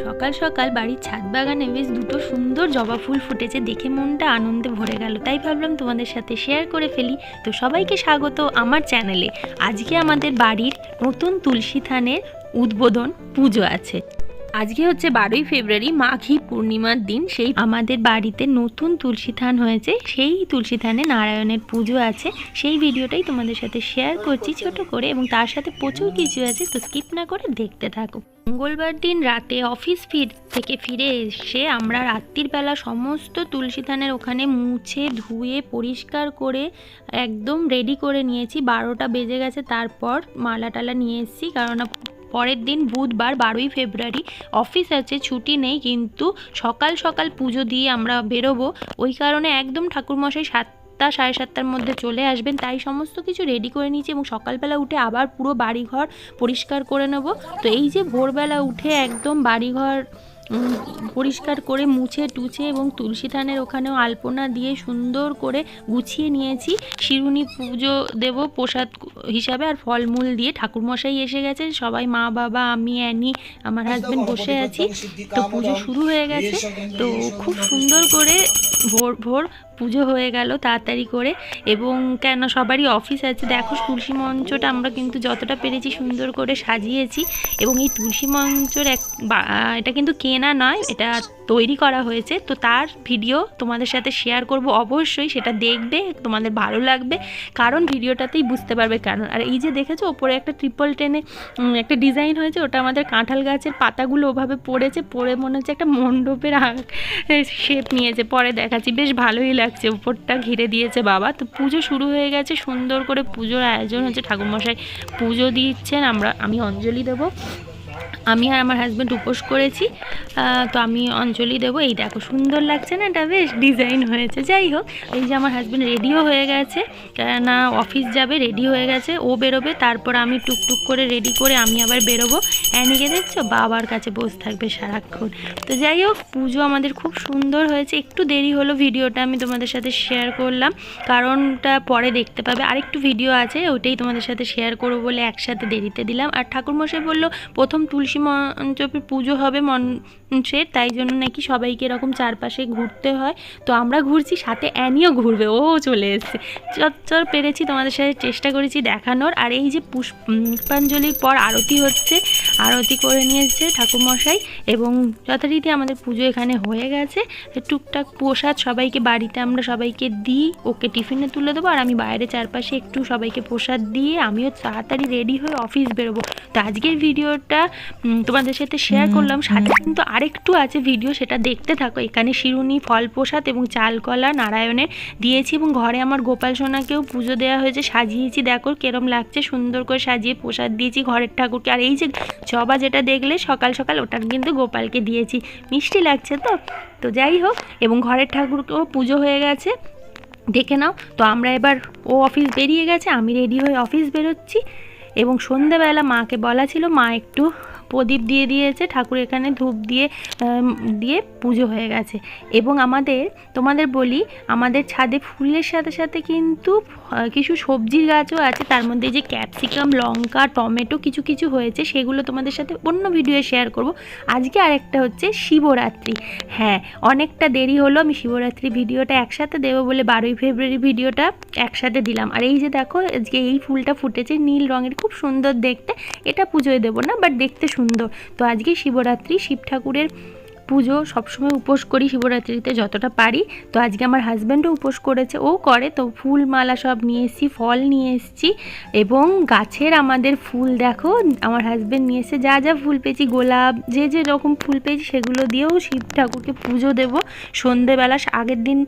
সকাল সকাল বাড়ির ছাদ বাগানে বেশ দুটো সুন্দর জবা ফুল ফুটেছে, দেখে মনটা আনন্দে ভরে গেল। তাই ভাবলাম তোমাদের সাথে শেয়ার করে ফেলি। তো সবাইকে স্বাগত আমার চ্যানেলে আজকে আমাদের বাড়ির নতুন তুলসী থানের উদ্বোধন পুজো আছে। আজকে হচ্ছে বারোই ফেব্রুয়ারি মাঘী পূর্ণিমার দিন, সেই আমাদের বাড়িতে নতুন তুলসী থান হয়েছে, সেই তুলসী থানে নারায়ণের পুজো আছে। সেই ভিডিওটাই তোমাদের সাথে শেয়ার করছি ছোট করে এবং তার সাথে প্রচুর কিছু আছে, তো স্কিপ না করে দেখতে থাকো। মঙ্গলবার দিন রাতে অফিস ফির, থেকে ফিরে এসে আমরা রাত্রির বেলা সমস্ত তুলসী থানের ওখানে মুছে, ধুয়ে, পরিষ্কার করে একদম রেডি করে নিয়েছি। বারোটা বেজে গেছে, তারপর মালা টালা নিয়ে এসেছি কারণ পরের দিন বুধবার বারোই ফেব্রুয়ারি অফিস আছে, ছুটি নেই, কিন্তু সকাল সকাল পুজো দিয়ে আমরা বেরোবো। ওই কারণে একদম ঠাকুরমশাই সাতটা সাড়ে সাতটার মধ্যে চলে আসবেন। তাই সমস্ত কিছু রেডি করে নিয়েছি এবং সকালবেলা উঠে আবার পুরো বাড়িঘর পরিষ্কার করে নেব। তো এই যে ভোরবেলা উঠে একদম বাড়িঘর পরিষ্কার করে মুছে, টুছে এবং তুলসী থানের ওখানেও আলপনা দিয়ে সুন্দর করে গুছিয়ে নিয়েছি। শিরুনি পুজো দেব প্রসাদ হিসাবে আর ফলমূল দিয়ে ঠাকুরমশাই এসে গেছে সবাই মা, বাবা, আমি, অ্যানি, আমার হাজব্যান্ড বসে আছি। তো পুজো শুরু হয়ে গেছে। তো খুব সুন্দর করে ভোর ভোর পুজো হয়ে গেল তাড়াতাড়ি করে এবং কেন সবারই অফিস আছে। দেখো তুলসী মঞ্চটা আমরা কিন্তু যতটা পেরেছি সুন্দর করে সাজিয়েছি এবং এই তুলসী মঞ্চর এক এটা কিন্তু কেনা নয়, এটা তৈরি করা হয়েছে। তো তার ভিডিও তোমাদের সাথে শেয়ার করব অবশ্যই, সেটা দেখবে, তোমাদের ভালো লাগবে। কারণ ভিডিওটাতেই বুঝতে পারবে কারণ, আর এই যে দেখেছ, ওপরে একটা ট্রিপল টেনে একটা ডিজাইন হয়েছে, ওটা আমাদের কাঁঠাল গাছের পাতাগুলো ওভাবে পড়েছে, পড়ে মনে হচ্ছে একটা মণ্ডপের শেপ নিয়েছে। পরে দেখাচ্ছি, বেশ ভালোই লাগছে। উপরটা ঘিরে দিয়েছে বাবা। তো পুজো শুরু হয়ে গেছে, সুন্দর করে পুজোর আয়োজন হচ্ছে। ঠাকুরমশাই পুজো দিচ্ছেন, আমরা, আমি অঞ্জলি দেবো। আমি আর আমার হাজব্যান্ড উপোস করেছি। তো আমি অঞ্জলি দেবো। এই দেখো সুন্দর লাগছে না? এটা বেশ ডিজাইন হয়েছে। যাই হোক, এই যে আমার হাজব্যান্ড রেডিও হয়ে গেছে। না অফিস যাবে রেডি হয়ে গেছে। ও বেরোবে, তারপর আমি টুকটুক করে রেডি করে আমি আবার বেরোবো। অ্যানিকে দেখছ, বাবার কাছে বসে থাকবে সারাক্ষণ। তো যাই হোক, পুজো আমাদের খুব সুন্দর হয়েছে। একটু দেরি হলো ভিডিওটা, আমি তোমাদের সাথে শেয়ার করলাম। কারণটা পরে দেখতে পাবে। আরেকটু ভিডিও আছে ওইটাই তোমাদের সাথে শেয়ার করব বলে একসাথে দেরিতে দিলাম। আর ঠাকুরমশাই বলল, প্রথম তুলসী মঞ্চপের পুজো হবে মঞ্চের তাই জন্য নাকি সবাইকে এরকম চারপাশে ঘুরতে হয়। তো আমরা ঘুরছি, সাথে অ্যানিও ঘুরবে, ও চলে এসছে। চর পেরেছি, তোমাদের সাথে চেষ্টা করেছি দেখানোর। আর এই যে পুষ্প পুষ্পাঞ্জলির পর আরতি হচ্ছে আরতি করে নিয়েছে ঠাকুরমশাই এবং যথারীতি আমাদের পুজো এখানে হয়ে গেছে। টুকটাক প্রসাদ সবাইকে বাড়িতে আমরা সবাইকে দিই ওকে টিফিনে তুলে দেবো আর আমি বাইরে চারপাশে একটু সবাইকে প্রসাদ দিয়ে আমিও তাড়াতাড়ি রেডি হয়ে অফিস বেরোবো। তো আজকের ভিডিওটা তোমাদের সাথে শেয়ার করলাম। সাথে কিন্তু আরেকটু আছে ভিডিও সেটা দেখতে থাকো। এখানে শিরুনি ফল প্রসাদ এবং চালকলা নারায়ণের দিয়েছি এবং ঘরে আমার গোপাল সোনাকেও পুজো দেওয়া হয়েছে। সাজিয়েছি দেখো কেরম লাগছে। সুন্দর করে সাজিয়ে প্রসাদ দিয়েছি ঘরের ঠাকুরকে। আর এই যে জবা যেটা দেখলে সকাল সকাল ওটা কিন্তু গোপালকে দিয়েছি। মিষ্টি লাগছে তো? তো যাই হোক, এবং ঘরের ঠাকুরকেও পুজো হয়ে গেছে। দেখে নাও, তো আমরা এবার ও অফিস বেরিয়ে গেছে, আমি রেডি হয়ে অফিস বেরোচ্ছি। এবং সন্ধেবেলা মাকে বলা ছিল, মা, একটু প্রদীপ দিয়ে দিয়েছে, ঠাকুর এখানে ধূপ দিয়ে দিয়ে পুজো হয়ে গেছে। এবং আমাদের, তোমাদের বলি, আমাদের ছাদে ফুলের সাথে সাথে কিন্তু কিছু সবজির গাছও আছে। তার মধ্যে যে ক্যাপসিকাম, লঙ্কা, টমেটো কিছু কিছু হয়েছে, সেগুলো তোমাদের সাথে অন্য ভিডিও শেয়ার করব। আজকে আরেকটা হচ্ছে শিবরাত্রি। হ্যাঁ অনেকটা দেরি হলো, আমি শিবরাত্রি ভিডিওটা একসাথে দেবো বলে বারোই ফেব্রুয়ারি ভিডিওটা একসাথে দিলাম। আর এই যে দেখো, আজকে এই ফুলটা ফুটেছে নীল রঙের, খুব সুন্দর দেখতে। এটা পুজোয় দেবো না বাট দেখতে সুন্দর তো আজকে শিবরাত্রি শিব ঠাকুরের পুজো সবসময় উপোস করি শিবরাত্রিতে যতটা পারি। তো আজকে আমার হাজব্যান্ডও উপোস করেছে, ও করে। তো ফুল মালা সব নিয়ে এসেছি, ফল নিয়ে এসেছি এবং গাছের আমাদের ফুল দেখো, আমার হাজব্যান্ড নিয়ে এসে যা যা ফুল পেয়েছি, গোলাপ, যে যে রকম ফুল পেয়েছি সেগুলো দিয়েও শিব ঠাকুরকে পুজো দেবো। সন্ধেবেলা আগের দিন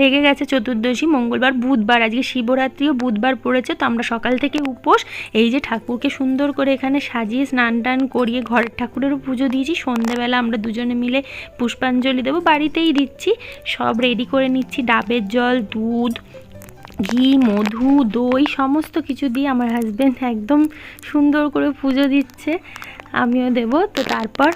লেগে গেছে চতুর্দশী, মঙ্গলবার, বুধবার, আজকে শিবরাত্রিও বুধবার পড়েছে, তো আমরা সকাল থেকে উপোস। এই যে ঠাকুরকে সুন্দর করে এখানে সাজিয়ে স্নান টান করিয়ে ঘরের ঠাকুরেরও পুজো দিয়েছি, সন্ধেবেলা আমরা দুজনে মিলে পুষ্পাঞ্জলি দেবো। বাড়িতেই দিচ্ছি। সব রেডি করে নিচ্ছি। ডাবের জল, দুধ, ঘি, মধু, দই, সমস্ত কিছু দিয়ে আমার হাজব্যান্ড একদম সুন্দর করে পুজো দিচ্ছে। আমিও দেব। তো তারপর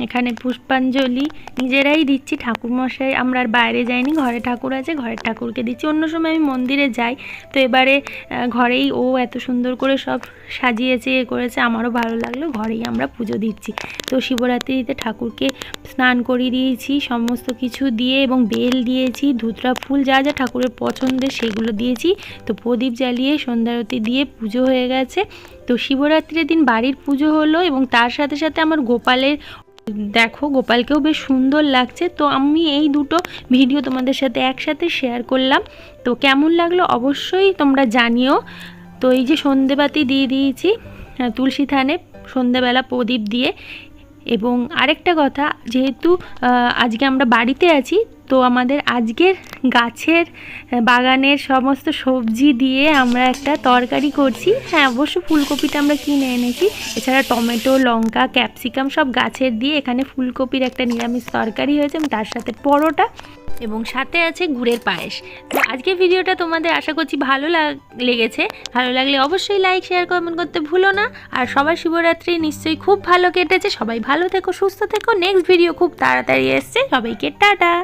এখানে পুষ্পাঞ্জলি নিজেরাই দিচ্ছি, ঠাকুরমশাই আমরা আর বাইরে যাইনি, ঘরে ঠাকুর আছে, ঘরের ঠাকুরকে দিচ্ছি। অন্য সময় আমি মন্দিরে যাই, তো এবারে ঘরেই ও এত সুন্দর করে সব সাজিয়েছে, এ করেছে, আমারও ভালো লাগল, ঘরেই আমরা পুজো দিচ্ছি। তো শিবরাত্রিতে ঠাকুরকে স্নান করিয়ে দিয়েছি, সমস্ত কিছু দিয়ে এবং বেল দিয়েছি, ধুতরা ফুল যা যা ঠাকুরের পছন্দের সেগুলো দিয়েছি। তো প্রদীপ জ্বালিয়ে সন্ধ্যারতি দিয়ে পুজো হয়ে গেছে। তো শিবরাত্রির দিন বাড়ির পুজো হলো এবং তার সাথে সাথে আমার গোপালের দেখো, গোপালকেও বেশ সুন্দর লাগছে। তো আমি এই দুটো ভিডিও তোমাদের সাথে একসাথে শেয়ার করলাম। তো কেমন লাগল অবশ্যই তোমরা জানিও। তো এই যে সন্ধেবাতি দিয়ে দিয়েছি তুলসী থানে সন্ধেবেলা প্রদীপ দিয়ে। এবং আরেকটা কথা, যেহেতু আজকে আমরা বাড়িতে আছি, তো আমাদের আজকের গাছের বাগানের সমস্ত সবজি দিয়ে আমরা একটা তরকারি করছি। হ্যাঁ অবশ্য ফুলকপিটা আমরা কিনে এনেছি। এছাড়া টমেটো, লঙ্কা, ক্যাপসিকাম সব গাছের দিয়ে এখানে ফুলকপির একটা নিরামিষ তরকারি হয়েছে তার সাথে পরোটা। এবং সাথে আছে গুড়ের পায়েস। তো আজকের ভিডিওটা তোমাদের আশা করছি ভালো লাগ- লেগেছে। ভালো লাগলে অবশ্যই লাইক শেয়ার কমেন্ট করতে ভুলো না। আর সবাই শিবরাত্রি নিশ্চয়ই খুব ভালো কেটেছে। সবাই ভালো থেকো, সুস্থ থেকো। নেক্সট ভিডিও খুব তাড়াতাড়ি এসছে। সবাইকে টাটা!